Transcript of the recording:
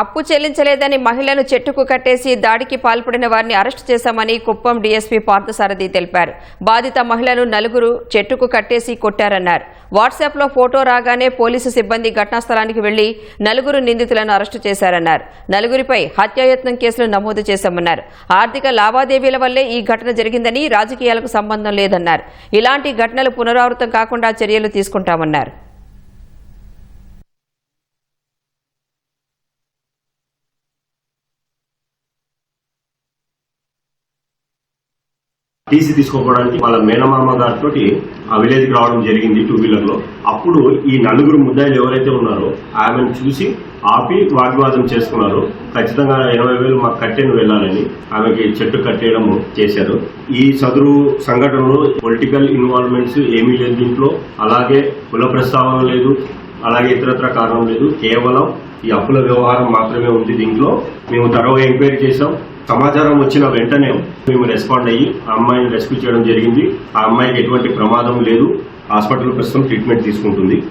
అప్పు చెల్లించలేదని మహిళను చెట్టుకు కట్టేసి దాడికి పాల్పడిన వారిని అరెస్టు చేశామని కుప్పం డీఎస్పీ పార్థసారథి తెలిపారు. బాధిత మహిళను నలుగురు చెట్టుకు కట్టేసి కొట్టారన్నారు. వాట్సాప్లో ఫోటో రాగానే పోలీసు సిబ్బంది ఘటనాస్థలానికి వెళ్ళి నలుగురు నిందితులను అరెస్టు చేశారన్నారు. నలుగురిపై హత్యాయత్నం కేసులు నమోదు చేశామన్నారు. ఆర్థిక లావాదేవీల వల్లే ఈ ఘటన జరిగిందని రాజకీయాలకు సంబంధం లేదన్నారు. ఇలాంటి ఘటనలు పునరావృతం కాకుండా చర్యలు తీసుకుంటామన్నారు. టీసీ తీసుకోవడానికి వాళ్ళ మేనమామ గారితో ఆ విలేజ్ రావడం జరిగింది టూ వీలర్లో అప్పుడు ఈ నలుగురు ముద్దాయిలు ఎవరైతే ఉన్నారో ఆమెను చూసి ఆపి వాగ్వాదం చేసుకున్నారు. ఖచ్చితంగా ఎనభై వేలు మాకు కట్టెను వెళ్ళాలని ఆమెకి చెట్టు కట్టేయడం చేశారు. ఈ సదరు సంఘటనలో పొలిటికల్ ఇన్వాల్వ్మెంట్స్ ఏమీ లేదు దీంట్లో అలాగే కుల ప్రస్తావన లేదు. అలాగే ఇతరత్ర కారణం లేదు. కేవలం ఈ అప్పుల వ్యవహారం మాత్రమే ఉంది దీంట్లో. మేము తరవ ఎంక్వైరీ చేశాం. సమాచారం వచ్చిన వెంటనే మేము రెస్పాండ్ అయ్యి ఆ అమ్మాయిని రెస్క్యూ చేయడం జరిగింది. ఆ అమ్మాయికి ఎటువంటి ప్రమాదం లేదు. హాస్పిటల్ ప్రస్తుతం ట్రీట్మెంట్ తీసుకుంటుంది.